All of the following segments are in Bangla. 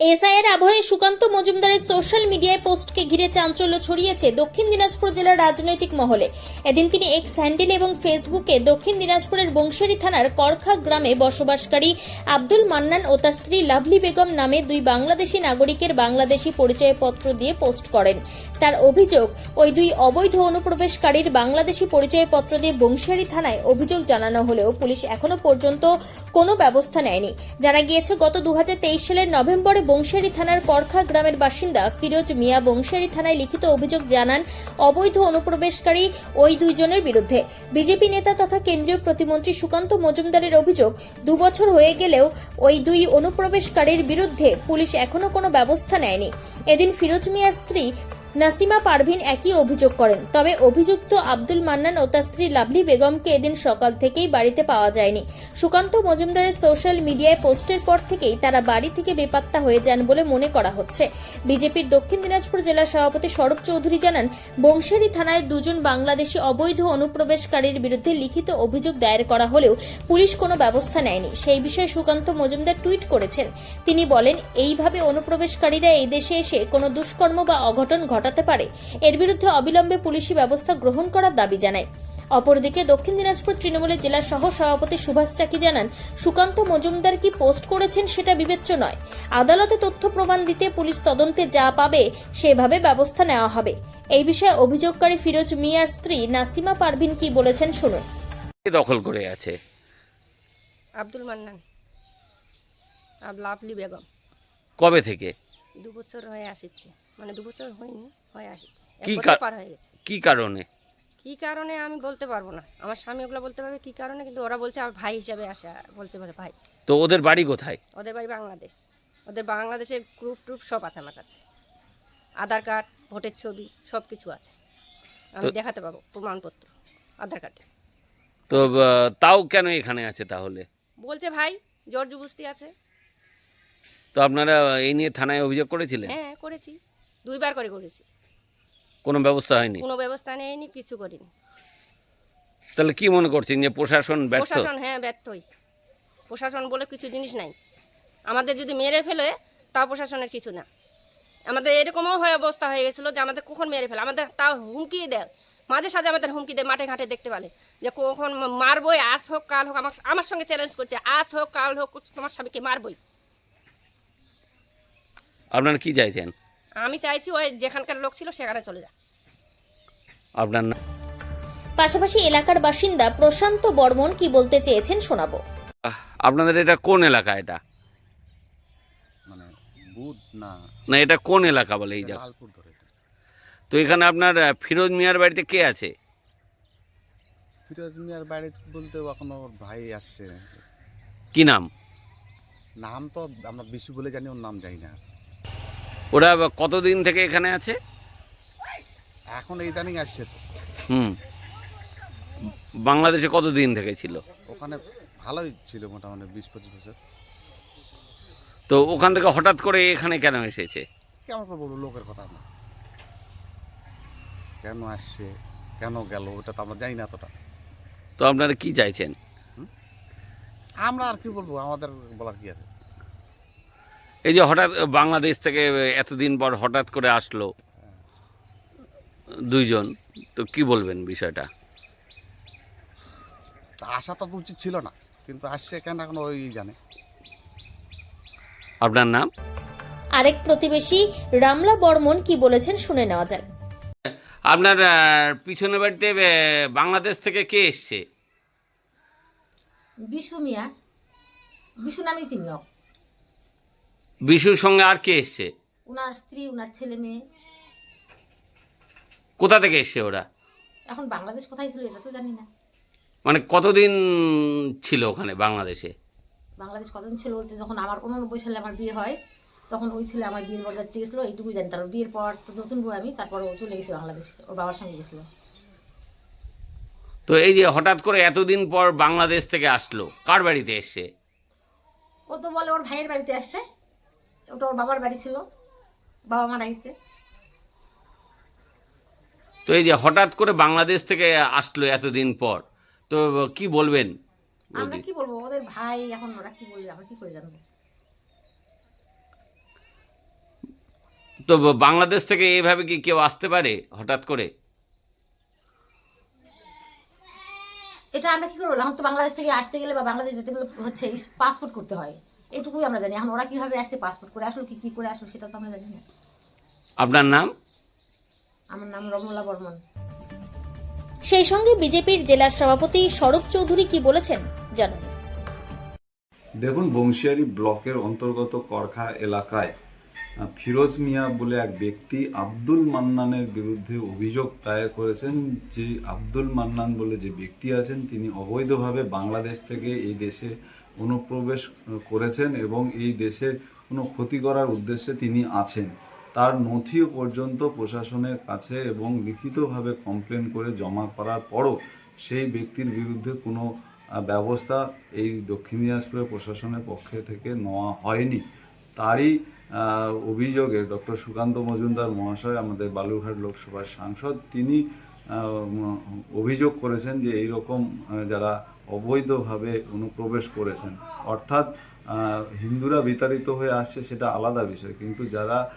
এসআইয়ের আবহে সুকান্ত মজুমদারের সোশ্যাল মিডিয়ায় পোস্টকে ঘিরে চাঞ্চল্য ছড়িয়েছে দক্ষিণ দিনাজপুর জেলার রাজনৈতিক মহলে। এদিন তিনি এক্স হ্যান্ডেল এবং ফেসবুকে দক্ষিণ দিনাজপুরের বংশেরি থানার করখা গ্রামে বসবাসকারী আব্দুল মান্নান ও তার স্ত্রী লাভলি বেগম নামে দুই বাংলাদেশি নাগরিকের বাংলাদেশি পরিচয়পত্র দিয়ে পোস্ট করেন। তার অভিযোগ, ওই দুই অবৈধ অনুপ্রবেশকারীর বাংলাদেশি পরিচয়পত্র দিয়ে বংশিয়ারি থানায় অভিযোগ জানানো হলেও পুলিশ এখনও পর্যন্ত কোনো ব্যবস্থা নেয়নি। জানা গিয়েছে, গত দু হাজার তেইশ সালের নভেম্বরে বংশিয়ারি থানার করখা গ্রামের বাসিন্দা ফিরোজ মিয়া বংশারি থানায় লিখিত অভিযোগ জানান অবৈধ অনুপ্রবেশকারী ওই দুইজনের বিরুদ্ধে। বিজেপি নেতা তথা কেন্দ্রীয় প্রতিমন্ত্রী সুকান্ত মজুমদারের অভিযোগ, দুবছর হয়ে গেলেও ওই দুই অনুপ্রবেশকারীর বিরুদ্ধে পুলিশ এখনও কোনো ব্যবস্থা নেয়নি। এদিন ফিরোজ মিয়ার স্ত্রী নাসিমা পারভিন একই অভিযোগ করেন। তবে অভিযুক্ত আব্দুল মান্নান ও তার স্ত্রী লাভলি বেগমকে এদিন সকাল থেকেই বাড়িতে পাওয়া যায়নি। সুকান্ত মজুমদারের সোশ্যাল মিডিয়ায় পোস্টের পর থেকেই তারা বাড়ি থেকে বেপাত্তা হয়ে যান বলে মনে করা হচ্ছে। বিজেপির দক্ষিণ দিনাজপুর জেলা সভাপতি স্বরূপ চৌধুরী জানান বংশারী থানায় দুজন বাংলাদেশি অবৈধ অনুপ্রবেশকারীর বিরুদ্ধে লিখিত অভিযোগ দায়ের করা হলেও পুলিশ কোনো ব্যবস্থা নেয়নি। সেই বিষয়ে সুকান্ত মজুমদার টুইট করেছেন। তিনি বলেন, এইভাবে অনুপ্রবেশকারীরা এই দেশে এসে কোনো দুষ্কর্ম বা অঘটন ঘটাতে পারে। এর বিরুদ্ধে অবিলম্বে পুলিশি ব্যবস্থা গ্রহণ করার দাবি জানায়। অপরদিকে দক্ষিণ দিনাজপুর তৃণমূলের জেলা সহ সভাপতি সুভাষ চাকি জানান সুকান্ত মজুমদার কি পোস্ট করেছেন সেটা বিবেচ্য নয়। আদালতে তথ্য প্রমাণ দিতে পুলিশ তদন্তে যা পাবে সেভাবে ব্যবস্থা নেওয়া হবে। এই বিষয়ে অভিযোগকারী ফিরোজ মিয়ার স্ত্রী নাসিমা পারভিন কি বলেছেন শুনুন। দখল করে আছে? আব্দুল মান্নান। লাভলি বেগম। কবে থেকে? দু বছর হয়ে আসছে। মানে দু বছর হয়নি হয়ে আসছে। কি পার হয়ে গেছে। কি কারণে? কি কারণে আমি বলতে পারব না। আমার স্বামী ওগুলো বলতে পারবে কি কারণে কিন্তু ওরা বলছে আমার ভাই হিসাবে আসা বলছে বলে ভাই। তো ওদের বাড়ি কোথায়? ওদের বাড়ি বাংলাদেশ। ওদের বাংলাদেশের গ্রুপ ট্রুপ সব আছে আমার কাছে। আধার কার্ড ভোটের ছবি সব কিছু আছে। আমি দেখাতে পাবো প্রমাণপত্র আধার কার্ডে। তো তাও কেন এখানে আছে তাহলে? বলছে ভাই জোর জুবুস্তি আছে। তো আপনারা এই নিয়ে থানায় অভিযোগ করেছিলেন? হ্যাঁ করেছি। দুইবার করে করেছি। কোনো ব্যবস্থা হয়নি? কোনো ব্যবস্থা নেয়নি কিছু করিনি। তাহলে কি মনে করছেন যে প্রশাসন ব্যর্থ? প্রশাসন হ্যাঁ ব্যর্থই। প্রশাসন বলে কিছু জিনিস নাই। আমাদের যদি মেরে ফেলে তাও প্রশাসনের কিছু না। আমাদের এরকমও হয়ে অবস্থা হয়ে গেছিল যে আমাদের কখন মেরে ফেলে? আমাদের তাও হুমকি দেয়। মাঝে সাঝে আমাদের হুমকি দেয় মাঠে ঘাটে দেখতে পারে যে কখন মারবই আজ হোক কাল হোক আমার আমার সঙ্গে চ্যালেঞ্জ করছে আজ হোক কাল হোক তোমার স্বামীকে মারবই। আপনারা কি চাইছেন? আমি চাইছি ওই যেখানকার লোক ছিল সেখানে চলে যায় আপনার পাশাপাশি এলাকার বাসিন্দা প্রশান্ত বর্মন কি বলতে চেয়েছেন শোনাবো। আপনাদের এটা কোন এলাকা এটা? মানে বুধ না না এটা কোন এলাকা বলে এই জায়গা। তো এখানে আপনার ফিরোজ মিয়ার বাড়িতে কে আছে? ফিরোজ মিয়ার বাড়ি বলতে এখন ওর ভাই আসছে। কি নাম? নাম তো আমরা বিশু বলে জানি ওর নাম জানি না। ওরা কতদিন থেকে এখানে আছে? এখন এই দানিং আসছে তো। হুম। বাংলাদেশে কতদিন থেকে ছিল? ওখানে ভালোই ছিল মোটামুটি বিশ পঁচিশ বছর। তো ওখান থেকে হঠাৎ করে এখানে কেন এসেছে? কেমন করে বলব লোকের কথা না কেন আসছে? কেন গেল? ওটা তো আমরা জানি না এতটা। তো আপনারা কি চাইছেন? আমরা আর কি বলব? আমাদের বলার কি আছে? এই যে হঠাৎ বাংলাদেশ থেকে এতদিন পর হঠাৎ করে আসলো দুইজন তো কি বলবেন বিষয়টা? তা আসা তো উচিত ছিল না কিন্তু আসছে কেন এখন ওই জানে। আপনার নাম? আরেক প্রতিবেশী রামলা বর্মন কি বলেছেন শুনে নেওয়া যাক। আপনার পিছনে বাড়িতে বাংলাদেশ থেকে কে এসছে? বিশু মিয়া। বিশু নামে চিনি ওকে। বিশুর সঙ্গে আর কে এসছে? ওনার স্ত্রী ওনার ছেলে মেয়ে। কোথা থেকে এসছে ওরা? এখন বাংলাদেশ কোথায় ছিল এটা তো জানি না। মানে কতদিন ছিল ওখানে বাংলাদেশে? বাংলাদেশ কতদিন ছিল বলতে যখন আমার উননব্বই সালে আমার বিয়ে হয় তখন ওই ছেলে আমার বিয়ের বরযাত্রী গেছিল এইটুকু জানি। তারপর বিয়ের পর তো নতুন বউ আমি তারপর ও চলে গেছে বাংলাদেশে ওর বাবার সঙ্গে গেছিল। তো এই যে হঠাৎ করে এতদিন পর বাংলাদেশ থেকে আসলো কার বাড়িতে এসছে? ও তো বলে ওর ভাইয়ের বাড়িতে আসছে। ওটা ওর বাবার বাড়ি ছিল। বাবা মারা গেছে। তো এই যে হঠাৎ করে বাংলাদেশ থেকে আসলো এতদিন পর তো কি বলবেন? আমরা কি বলব? ওদের ভাই এখন ওরা কি বলবে? আমরা কি করে জানব? তো বাংলাদেশ থেকে এইভাবে কি কেউ আসতে পারে হঠাৎ করে? এটা আমরা কি করব? এখন তো বাংলাদেশ থেকে আসতে গেলে বা বাংলাদেশ যেতে গেলে হচ্ছে পাসপোর্ট করতে হয়। এইটুকুই আমরা জানি। এখন ওরা কীভাবে আসছে পাসপোর্ট করে আসলো কি কি করে আসলো সেটা তো আমরা জানি না। আপনার নাম? আমার নাম রমলা বর্মন। সেই সঙ্গে বিজেপির জেলা সভাপতি স্বরূপ চৌধুরী কি বলেছেন জানুন। দেখুন বংশিয়ারি ব্লকের অন্তর্গত করখা এলাকায় ফিরোজ মিয়া বলে এক ব্যক্তি আব্দুল মান্নানের বিরুদ্ধে অভিযোগ দায়ের করেছেন। যে আব্দুল মান্নান বলে যে ব্যক্তি আছেন তিনি অবৈধভাবে বাংলাদেশ থেকে এই দেশে অনুপ্রবেশ করেছেন এবং এই দেশের কোনো ক্ষতি করার উদ্দেশ্যে তিনি আছেন। তার নথিও পর্যন্ত প্রশাসনের কাছে এবং লিখিতভাবে কমপ্লেন করে জমা করার পরও সেই ব্যক্তির বিরুদ্ধে কোনো ব্যবস্থা এই দক্ষিণ দিনাজপুরের প্রশাসনের পক্ষে থেকে নেওয়া হয়নি। তারই অভিযোগে ডক্টর সুকান্ত মজুমদার মহাশয়, আমাদের বালুরঘাট লোকসভার সাংসদ, তিনি অভিযোগ করেছেন যে এই রকম যারা অবৈধভাবে অনুপ্রবেশ করেছেন, অর্থাৎ হিন্দুরা বিতাড়িত হয়ে আসছে সেটা আলাদা বিষয়। কিন্তু যারা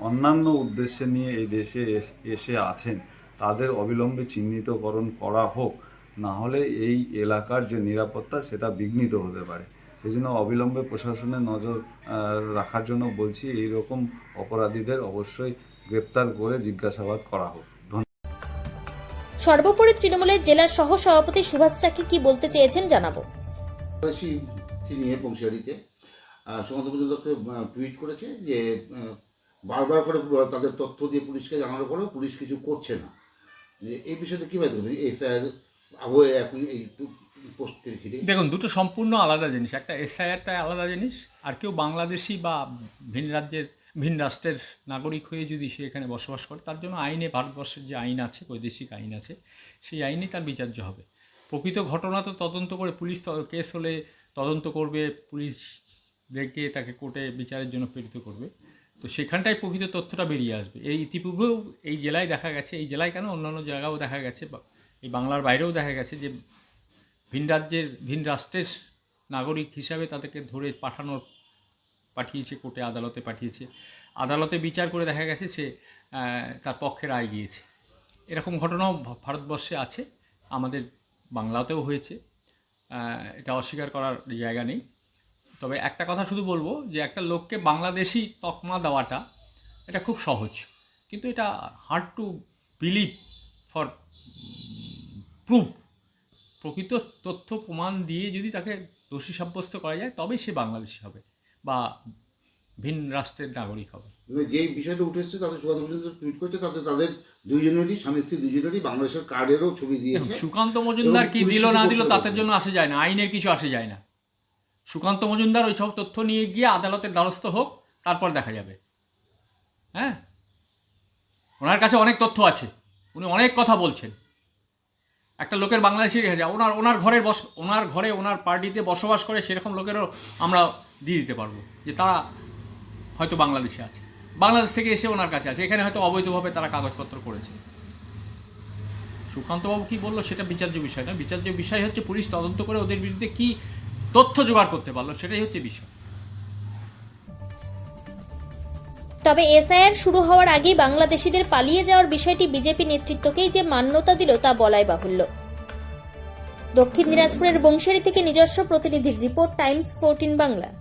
অন্যান্য উদ্দেশ্যে নিয়ে এই দেশে এস- আছেন, তাদের অবিলম্বে চিহ্নিতকরণ করা হোক, না হলে এই এলাকার যে নিরাপত্তা, সেটা বিঘ্নিত হতে পারে। সেই জন্য অবিলম্বে প্রশাসনের নজর রাখার জন্য বলছি এই রকম অপরাধীদের অবশ্যই গ্রেপ্তার করে জিজ্ঞাসাবাদ করা হোক। সর্বোপরি তৃণমূলের জেলা সহ সভাপতি সুভাষ চাকি কি বলতে চেয়েছেন জানাব। বাংলাদেশি নিয়ে সুমন্ত টুইট করেছে যে বারবার করে তাদের তথ্য দিয়ে পুলিশকে জানানোর পরেও পুলিশ কিছু করছে না। যে এই বিষয়টা কীভাবে দেখবেন? এই স্যার আবহে এখন এই পোস্টকে ঘিরে। দেখুন দুটো সম্পূর্ণ আলাদা জিনিস। একটা এসআইআরটা আলাদা জিনিস আর কেউ বাংলাদেশি বা ভিন রাজ্যের ভিন রাষ্ট্রের নাগরিক হয়ে যদি সে এখানে বসবাস করে, তার জন্য আইনে, ভারতবর্ষের যে আইন আছে, বৈদেশিক আইন আছে, সেই আইনে তার বিচার্য হবে। প্রকৃত ঘটনা তো তদন্ত করে পুলিশ কেস হলে তদন্ত করবে পুলিশ দেখে তাকে কোর্টে বিচারের জন্য প্রেরিত করবে। তো সেখানটায় প্রকৃত তথ্যটা বেরিয়ে আসবে। এই ইতিপূর্বেও এই জেলায় দেখা গেছে, এই জেলায় কেন অন্যান্য জায়গাও দেখা গেছে এই বাংলার বাইরেও দেখা গেছে যে ভিন রাজ্যের, ভিন রাষ্ট্রের নাগরিক হিসাবে তাদেরকে ধরে পাঠানোর পাঠিয়েছে, কোর্টে আদালতে পাঠিয়েছে। আদালতে বিচার করে দেখা গেছে সে তার পক্ষে রায় গিয়েছে এরকম ঘটনাও ভারতবর্ষে আছে, আমাদের বাংলাতেও হয়েছে। এটা অস্বীকার করার জায়গা নেই। তবে একটা কথা শুধু বলব যে, একটা লোককে বাংলাদেশি তকমা দেওয়াটা, এটা খুব সহজ। কিন্তু এটা hard to believe for proof প্রকৃত তথ্য প্রমাণ দিয়ে যদি তাকে দোষী সাব্যস্ত করা যায়, তবেই সে বাংলাদেশি হবে। বা ভিন রাষ্ট্রের নাগরিক হবে। মানে যেই বিষয়টা উঠে এসেছে তাদের সুকান্ত মজুমদার টুইট করছে তাতে তাদের দুইজনেরই স্বামী স্ত্রী দুইজনেরই বাংলাদেশের কার্ডেরও ছবি দিয়েছে। সুকান্ত মজুমদার কি দিল না দিল তাদের জন্য আসে যায় না আইনের কিছু আসে যায় না। সুকান্ত মজুমদার ওই সব তথ্য নিয়ে গিয়ে আদালতের দ্বারস্থ হোক তারপর দেখা যাবে। হ্যাঁ? ওনার কাছে অনেক তথ্য আছে উনি অনেক কথা বলছেন। একটা লোকের বাংলাদেশি ওনার ওনার ঘরের বস ওনার ঘরে ওনার পার্টিতে বসবাস করে সেরকম লোকেরও আমরা দিয়ে দিতে পারব যে তারা হয়তো বাংলাদেশে আছে। বাংলাদেশ থেকে এসে ওনার কাছে আছে। এখানে হয়তো অবৈধভাবে তারা কাগজপত্র করেছে। সুকান্তবাবু কি বলল সেটা বিচার্য বিষয় না বিচার্য বিষয় হচ্ছে পুলিশ তদন্ত করে ওদের বিরুদ্ধে কি তথ্য জোগাড় করতে পারল সেটাই হচ্ছে বিষয়। তবে এসআইআর শুরু হওয়ার আগেই বাংলাদেশিদের পালিয়ে যাওয়ার বিষয়টি বিজেপি নেতৃত্বকেই যে মান্যতা দিল তা বলাই বাহুল্য। দক্ষিণ দিনাজপুরের বংশারী থেকে নিজস্ব প্রতিনিধির রিপোর্ট টাইমস ফোরটিন বাংলা।